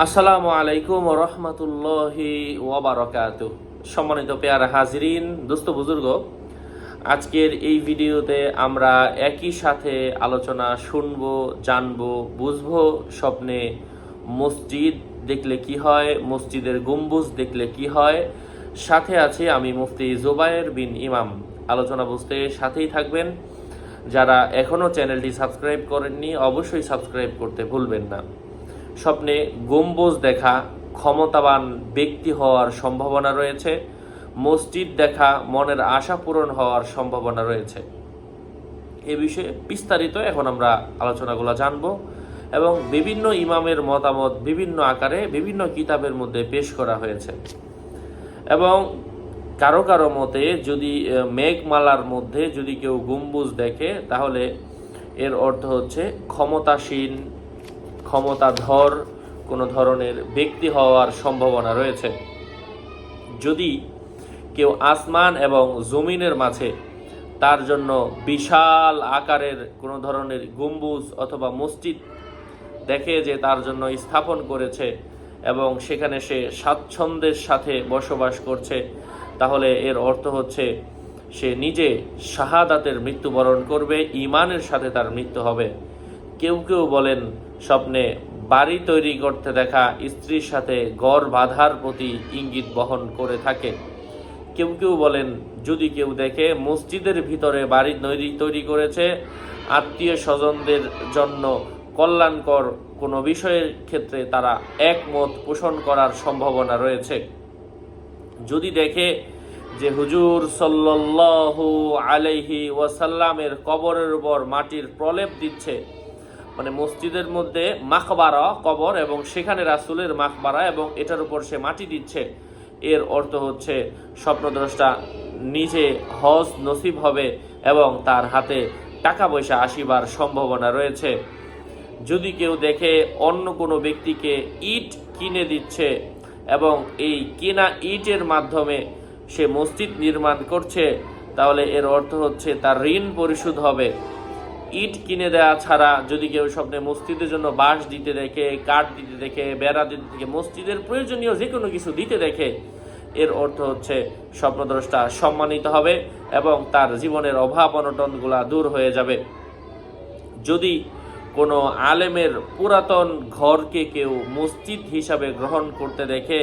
আসসালামু আলাইকুম রহমতুল্লাহি ওয়াবারকাত সম্মানিত পেয়ার হাজরিন, দোস্ত বুজুর্গ, আজকের এই ভিডিওতে আমরা একই সাথে আলোচনা শুনব, জানব, বুঝব স্বপ্নে মসজিদ দেখলে কি হয়, মসজিদের গম্বুজ দেখলে কি হয়। সাথে আছে আমি মুফতি জোবায়ের বিন ইমাম। আলোচনা বুঝতে সাথেই থাকবেন। যারা এখনও চ্যানেলটি সাবস্ক্রাইব করেননি, অবশ্যই সাবস্ক্রাইব করতে ভুলবেন না। স্বপ্নে গম্বুজ দেখা ক্ষমতাবান ব্যক্তি হওয়ার সম্ভাবনা রয়েছে, মসজিদ দেখা মনের আশা পূরণ হওয়ার সম্ভাবনা রয়েছে। এ বিষয়ে বিস্তারিত এখন আমরা আলোচনাগুলো জানব এবং বিভিন্ন ইমামের মতামত বিভিন্ন আকারে বিভিন্ন কিতাবের মধ্যে পেশ করা হয়েছে। এবং কারও কারও মতে যদি মেঘমালার মধ্যে যদি কেউ গম্বুজ দেখে, তাহলে এর অর্থ হচ্ছে ক্ষমতাসীন ক্ষমতাধর কোনো ধরনের ব্যক্তি হওয়ার সম্ভাবনা রয়েছে। যদি কেউ আসমান এবং জমিনের মাঝে তার জন্য বিশাল আকারের কোনো ধরনের গম্বুজ অথবা মসজিদ দেখে যে তার জন্য স্থাপন করেছে এবং সেখানে সে স্বাচ্ছন্দ্যের সাথে বসবাস করছে, তাহলে এর অর্থ হচ্ছে সে নিজে শাহাদাতের মৃত্যুবরণ করবে ইমানের সাথে তার মৃত্যু হবে। কেউ কেউ বলেন, স্বপ্নে বাড়ি তৈরি করতে দেখা স্ত্রীর সাথে গড় বাঁধার প্রতি ইঙ্গিত বহন করে থাকে। কেউ কেউ বলেন, যদি কেউ দেখে মসজিদের ভিতরে বাড়ি তৈরি তৈরি করেছে, আত্মীয় স্বজনদের জন্য কল্যাণকর কোনো বিষয়ের ক্ষেত্রে তারা একমত পোষণ করার সম্ভাবনা রয়েছে। যদি দেখে যে হুজুর সাল্লাল্লাহু আলাইহি ওয়াসাল্লামের কবরের উপর মাটির প্রলেপ দিচ্ছে মানে মসজিদের মধ্যে মাখবারা, কবর এবং সেখানে রাসুলের মাখবারা এবং এটার উপর সে মাটি দিচ্ছে। এর অর্থ হচ্ছে স্বপ্নদ্রষ্টা নিজে হজ নসিব হবে এবং তার হাতে টাকা পয়সা আসিবার সম্ভাবনা রয়েছে। যদি কেউ দেখে অন্য কোনো ব্যক্তিকে ইট কিনে দিচ্ছে এবং এই কেনা ইটের মাধ্যমে সে মসজিদ নির্মাণ করছে, তাহলে এর অর্থ হচ্ছে তার ঋণ পরিশোধ হবে। ইট কিনে দেওয়া ছাড়া যদি কেউ স্বপ্নে মসজিদের জন্য বাঁশ দিতে দেখে, কাঠ দিতে দেখে, বেড়া দিতে দেখে, মসজিদের প্রয়োজনীয় যে কোনো কিছু দিতে দেখে, এর অর্থ হচ্ছে স্বপ্নদ্রষ্টা সম্মানিত হবে এবং তার জীবনের অভাব অনটনগুলা দূর হয়ে যাবে। যদি কোনো আলেমের পুরাতন ঘরকে কেউ মসজিদ হিসাবে গ্রহণ করতে দেখে,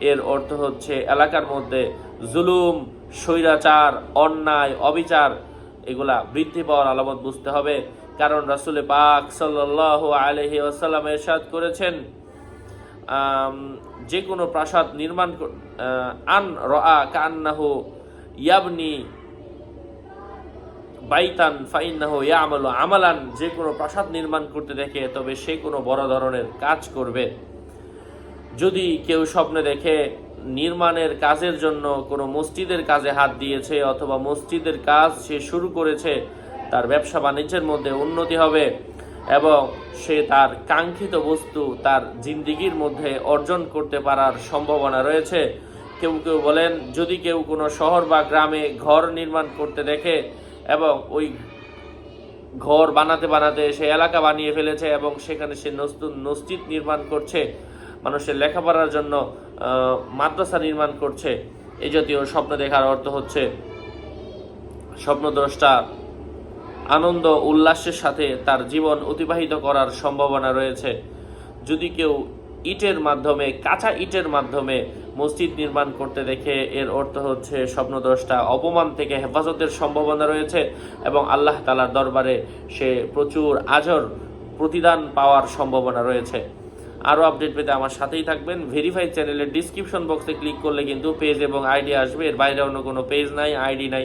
এর অর্থ হচ্ছে এলাকার মধ্যে জুলুম, স্বৈরাচার, অন্যায়, অবিচার এগুলা বৃদ্ধি পাওয়ার আলামত বুঝতে হবে। কারণ রাসুলে পাক সাল্লাহ আলহি আসাল্লাম এরশাদ করেছেন যে কোনো প্রাসাদ নির্মাণ আন রা কান্নাহু ইয়াবনি বাইতান ফাইন্নাহু ইয়ামালু আমালান, যে কোনো প্রাসাদ নির্মাণ করতে দেখে, তবে সে কোনো বড় ধরনের কাজ করবে। যদি কেউ স্বপ্নে দেখে নির্মাণের কাজের জন্য কোনো মসজিদের কাজে হাত দিয়েছে অথবা মসজিদের কাজ সে শুরু করেছে, তার ব্যবসা বাণিজ্যের মধ্যে উন্নতি হবে এবং সে তার কাঙ্ক্ষিত বস্তু তার জিন্দিগির মধ্যে অর্জন করতে পারার সম্ভাবনা রয়েছে। কেউ কেউ বলেন, যদি কেউ কোনো শহর বা গ্রামে ঘর নির্মাণ করতে দেখে এবং ওই ঘর বানাতে বানাতে সে এলাকা বানিয়ে ফেলেছে এবং সেখানে সে নতুন মসজিদ নির্মাণ করছে, মানুষের লেখাপড়ার জন্য মাদ্রাসা নির্মাণ করছে। এই জাতীয় স্বপ্ন দেখার অর্থ হচ্ছে স্বপ্নদ্রষ্টা আনন্দ, উল্লাসের সাথে তার জীবন অতিবাহিত করার সম্ভাবনা রয়েছে। যদি কেউ ইটের মাধ্যমে, কাঁচা ইটের মাধ্যমে মসজিদ নির্মাণ করতে দেখে, এর অর্থ হচ্ছে স্বপ্নদ্রষ্টা অপমান থেকে হেফাজতের সম্ভাবনা রয়েছে এবং আল্লাহ তালার দরবারে সে প্রচুর আজর, প্রতিদান পাওয়ার সম্ভাবনা রয়েছে। আরও আপডেট পেতে আমার সাথেই থাকবেন। ভেরিফাই চ্যানেলের ডিসক্রিপশন বক্সে ক্লিক করলে কিন্তু পেজ এবং আইডি আসবে। এর বাইরে অন্য কোনো পেজ নাই আইডি নাই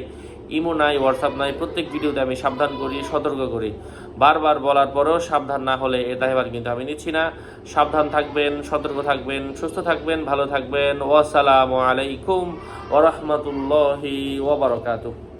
ইমো নাই হোয়াটসঅ্যাপ নাই। প্রত্যেক ভিডিওতে আমি সাবধান করি, সতর্ক করি। বারবার বলার পরেও সাবধান না হলে এ দায়ভার কিন্তু আমি নিচ্ছি না। সাবধান থাকবেন, সতর্ক থাকবেন, সুস্থ থাকবেন, ভালো থাকবেন। ওয়াসালামু আলাইকুম ওরহমতুল্লাহি ওবরকাতুহ